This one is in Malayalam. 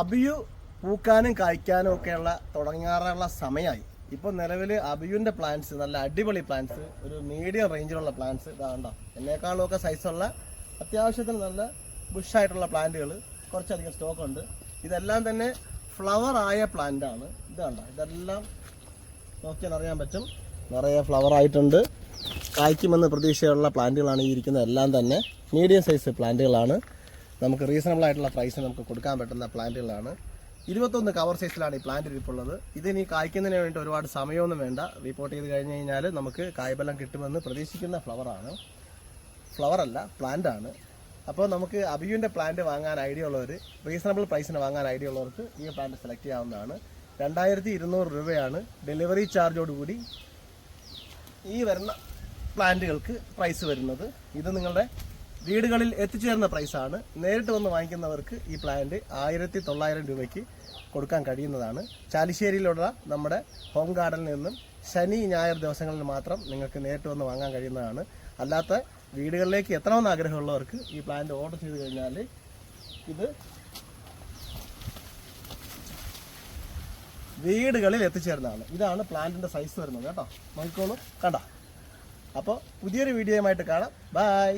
അബിയു പൂക്കാനും കായ്ക്കാനും ഒക്കെയുള്ള തുടങ്ങാറുള്ള സമയമായി. ഇപ്പോൾ നിലവിൽ അബിയുന്റെ പ്ലാന്റ്സ് നല്ല അടിപൊളി പ്ലാന്റ്സ് ഒരു മീഡിയം റേഞ്ചിലുള്ള പ്ലാന്റ്സ് ഇതാണ്ടോ എന്നേക്കാളും ഒക്കെ സൈസുള്ള അത്യാവശ്യത്തിന് നല്ല ബുഷായിട്ടുള്ള പ്ലാന്റുകൾ കുറച്ചധികം സ്റ്റോക്ക് ഉണ്ട്. ഇതെല്ലാം തന്നെ ഫ്ലവർ ആയ പ്ലാന്റ് ആണ്. ഇത് കണ്ടോ? ഇതെല്ലാം നോക്കിയാൽ അറിയാൻ പറ്റും. നിറയെ ഫ്ലവർ ആയിട്ടുണ്ട്. കായ്ക്കുമെന്ന് പ്രതീക്ഷയുള്ള പ്ലാന്റുകളാണ് ഈ ഇരിക്കുന്ന എല്ലാം തന്നെ മീഡിയം സൈസ് പ്ലാന്റുകളാണ് നമുക്ക് റീസണബിൾ ആയിട്ടുള്ള പ്രൈസിന് നമുക്ക് കൊടുക്കാൻ പറ്റുന്ന പ്ലാന്റുകളാണ് ഇരുപത്തൊന്ന് കവർ സൈസിലാണ് ഈ പ്ലാന്റ് ഇരിപ്പുള്ളത്. ഇതിനി കായ്ക്കുന്നതിന് വേണ്ടി ഒരുപാട് സമയമൊന്നും വേണ്ട. റിപ്പോർട്ട് ചെയ്ത് കഴിഞ്ഞ് കഴിഞ്ഞാൽ നമുക്ക് കായ്ബലം കിട്ടുമെന്ന് പ്രതീക്ഷിക്കുന്ന ഫ്ലവറാണ് ഫ്ലവറല്ല അല്ല പ്ലാന്റ് ആണ്. അപ്പോൾ നമുക്ക് അബിയുവിന്റെ പ്ലാന്റ് വാങ്ങാൻ ഐഡിയ ഉള്ളവർ റീസണബിൾ പ്രൈസിന് വാങ്ങാൻ ഐഡിയ ഉള്ളവർക്ക് ഈ പ്ലാന്റ് സെലക്ട് ചെയ്യാവുന്നതാണ്. രണ്ടായിരത്തി ഇരുന്നൂറ് രൂപയാണ് ഡെലിവറി ചാർജോടുകൂടി ഈ വരുന്ന പ്ലാന്റുകൾക്ക് പ്രൈസ് വരുന്നത്. ഇത് നിങ്ങളുടെ വീടുകളിൽ എത്തിച്ചേരുന്ന പ്രൈസാണ് നേരിട്ട് വന്ന് വാങ്ങിക്കുന്നവർക്ക് ഈ പ്ലാന്റ് ആയിരത്തി തൊള്ളായിരം രൂപയ്ക്ക് കൊടുക്കാൻ കഴിയുന്നതാണ്. ചാലിശ്ശേരിയിലുള്ള നമ്മുടെ ഹോം ഗാർഡനിൽ നിന്നും ശനി ഞായർ ദിവസങ്ങളിൽ മാത്രം നിങ്ങൾക്ക് നേരിട്ട് വന്ന് വാങ്ങാൻ കഴിയുന്നതാണ്. അല്ലാത്ത വീടുകളിലേക്ക് എത്തണമെന്ന് ആഗ്രഹമുള്ളവർക്ക് ഈ പ്ലാന്റ് ഓർഡർ ചെയ്ത് കഴിഞ്ഞാൽ ഇത് വീടുകളിൽ എത്തിച്ചേരുന്നതാണ് ഇതാണ് പ്ലാന്റിന്റെ സൈസ് വരുന്നത് കേട്ടോ. നോക്കിക്കോളൂ. കണ്ട? അപ്പോൾ പുതിയൊരു വീഡിയോയുമായിട്ട് കാണാം. ബൈ